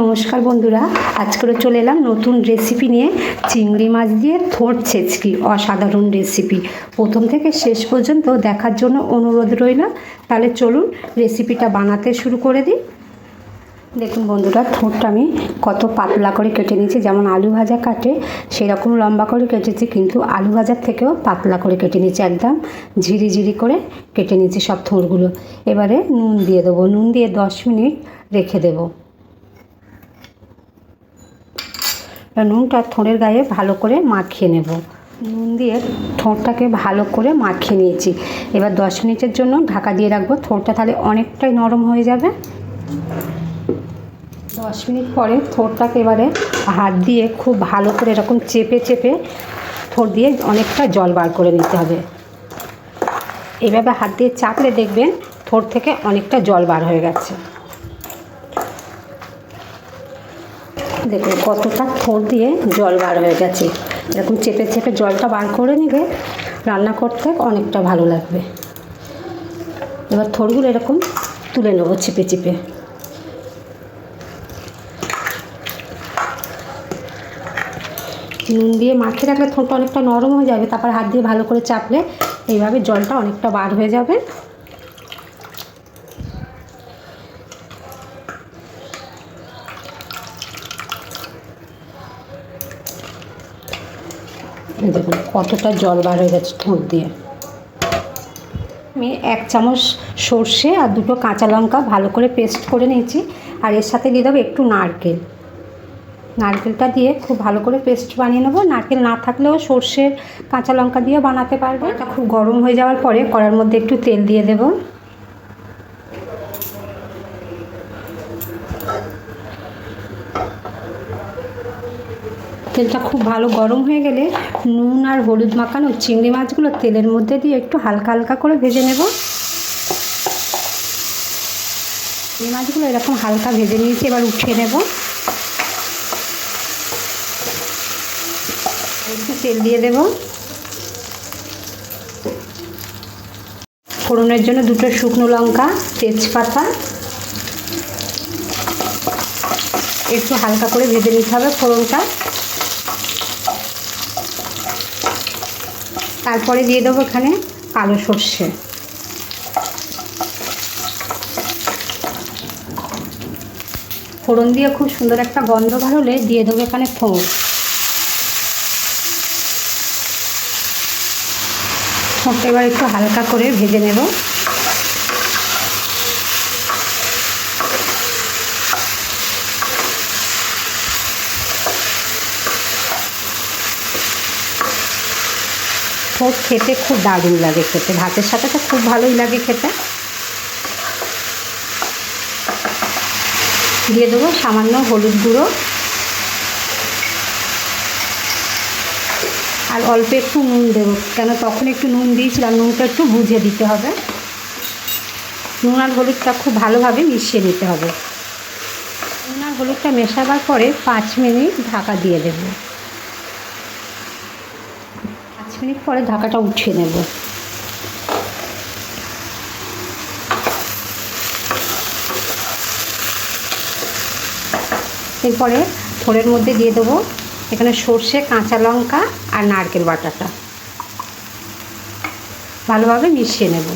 নমস্কার বন্ধুরা, আজকে চলে এলাম নতুন রেসিপি নিয়ে চিংড়ি মাছ দিয়ে থোড় ছেচকি, অসাধারণ রেসিপি প্রথম থেকে শেষ পর্যন্ত দেখার জন্য অনুরোধ রইল। তাহলে চলুন রেসিপিটা বানাতে শুরু করে দিই। দেখুন বন্ধুরা থোড়টা আমি কত পাতলা করে কেটে নিয়েছি। যেমন আলু ভাজা কাটে, সেরকম লম্বা করে কেটেছি, কিন্তু আলু ভাজার থেকেও পাতলা করে কেটে নিয়েছি। একদম ঝিরি ঝিরি করে কেটে নিয়েছি সব থোড়গুলো এবারে নুন দিয়ে দেবো। নুন দিয়ে দশ মিনিট রেখে দেবো এবার নুনটা থোঁড়ের গায়ে ভালো করে মাখিয়ে নেব। নুন দিয়ে ঠোঁটটাকে ভালো করে মাখিয়ে নিয়েছি। এবার দশ মিনিটের জন্য ঢাকা দিয়ে রাখব। থোঁড়টা তাহলে অনেকটাই নরম হয়ে যাবে। দশ মিনিট পরে থোড়টাকে এবারে হাত দিয়ে খুব ভালো করে এরকম চেপে চেপে থোড় দিয়ে অনেকটা জল বার করে নিতে হবে। এভাবে হাত দিয়ে চাপলে দেখবেন থোড় থেকে অনেকটা জল বার হয়ে গেছে। দেখুন কতটা থোড় দিয়ে জল বার হয়ে গেছে। এরকম চেপে চেপে জলটা বার করে নিলে রান্না করতে অনেকটা ভালো লাগবে। এবার থোড়গুলো এরকম তুলে নেব চেপে চেপে। নুন দিয়ে মাখিয়ে রাখলে থোঁড়টা অনেকটা নরম হয়ে যাবে, তারপর হাত দিয়ে ভালো করে চাপলে এইভাবে জলটা অনেকটা বার হয়ে যাবে। দেখুন, কতটা জল বার হয়ে গেছে ঠোঁট দিয়ে। আমি এক চামচ সর্ষে আর দুটো কাঁচা লঙ্কা ভালো করে পেস্ট করে নিয়েছি, আর এর সাথে দিয়ে দেবো একটু নারকেল। নারকেলটা দিয়ে খুব ভালো করে পেস্ট বানিয়ে নেব। নারকেল না থাকলেও সর্ষে, কাঁচা লঙ্কা দিয়ে বানাতে পারবে। খুব গরম হয়ে যাওয়ার পরে কড়ার মধ্যে একটু তেল দিয়ে দেবো। তেলটা খুব ভালো গরম হয়ে গেলে নুন আর হলুদ মাখানো চিংড়ি মাছগুলো তেলের মধ্যে দিয়ে একটু হালকা হালকা করে ভেজে নেব। চিংড়ি মাছগুলো এরকম হালকা ভেজে নিয়েছি, এবার উঠিয়ে নেব। একটু তেল দিয়ে দেব। ফোড়নের জন্য দুটো শুকনো লঙ্কা, তেজপাতা। একটু হালকা করে ভেজে নিতে হবে ফোড়নটা। তারপরে দিয়ে দেবো এখানে কালো সর্ষে। ফোড়ন দিয়ে খুব সুন্দর একটা গন্ধ বার ভালোলে দিয়ে দেবো এখানে ফোড় ফোড়টা এবার একটু হালকা করে ভেজে নেব। ঠোঁট খেতে খুব দারুণ লাগে খেতে। ভাতের সাথে তো খুব ভালোই লাগে খেতে। দিয়ে দেবো সামান্য হলুদ গুঁড়ো। আর অল্প একটু নুন দেবো, কেন তখন একটু নুন দিয়েছিলাম, নুনটা একটু বুঝে দিতে হবে। নুন আর হলুদটা খুব ভালোভাবে মিশিয়ে নিতে হবে। নুন আর হলুদটা মেশাবার পরে পাঁচ মিনিট ঢাকা দিয়ে দেবো। মিনিট পরে ঢাকাটা উঠিয়ে নেব। এরপরে ফোড়ের মধ্যে দিয়ে দেবো এখানে সর্ষে, কাঁচা লঙ্কা আর নারকেল বাটাটা। ভালোভাবে মিশিয়ে নেব।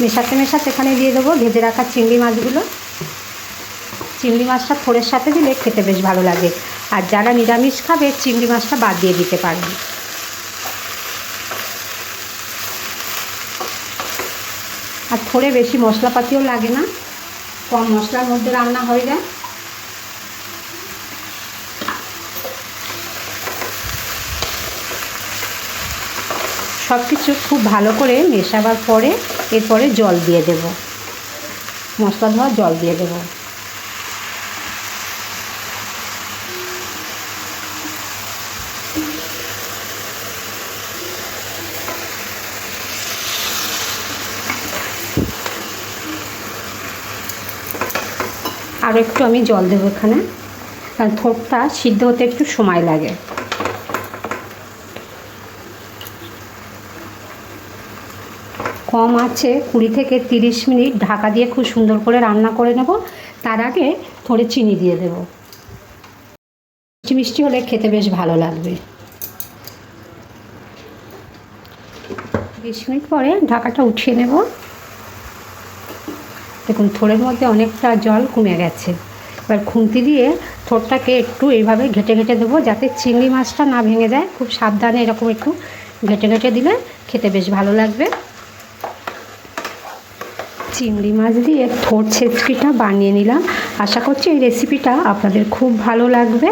মেশাতে মেশাতে এখানে দিয়ে দেবো ভেজে রাখা চিংড়ি মাছগুলো। চিংড়ি মাছটা ফোড়ের সাথে দিলে খেতে বেশ ভালো লাগে। আর যারা নিরামিষ খাবে, চিংড়ি মাছটা বাদ দিয়ে দিতে পারবে। আর থোড়ে বেশি মশলাপাতিও লাগে না, কম মশলার মধ্যে রান্না হয়ে যায়। সব কিছু খুব ভালো করে মেশাবার পরে এরপরে জল দিয়ে দেব। মশলা ধোয়া জল দিয়ে দেবো। আরও একটু আমি জল দেবো এখানে। কারণ থোকটা সিদ্ধ হতে একটু সময় লাগে। কম আছে কুড়ি থেকে তিরিশ মিনিট। ঢাকা দিয়ে খুব সুন্দর করে রান্না করে নেব। তার আগে থোড়ে চিনি দিয়ে দেব। মিষ্টি মিষ্টি হলে খেতে বেশ ভালো লাগবে। বিশ মিনিট পরে ঢাকাটা উঠিয়ে নেব। দেখুন, থোড়ের মধ্যে অনেকটা জল কমে গেছে। এবার খুন্তি দিয়ে থোড়টাকে একটু এইভাবে ঘেটে ঘেটে দেবো যাতে চিংড়ি মাছটা না ভেঙে যায়। খুব সাবধানে এরকম একটু ঘেটে ঘেটে দিলে খেতে বেশ ভালো লাগবে। চিংড়ি মাছ দিয়ে থোড় ছেচকিটা বানিয়ে নিলাম। আশা করছি এই রেসিপিটা আপনাদের খুব ভালো লাগবে।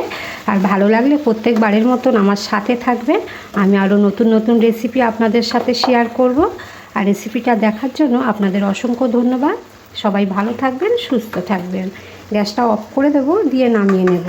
আর ভালো লাগলে প্রত্যেকবারের মতন আমার সাথে থাকবে আমি আরও নতুন নতুন রেসিপি আপনাদের সাথে শেয়ার করব। আর রেসিপিটা দেখার জন্য আপনাদের অসংখ্য ধন্যবাদ। সবাই ভালো থাকবেন সুস্থ থাকবেন। গ্যাসটা অফ করে দেবো দিয়ে নামিয়ে নেব।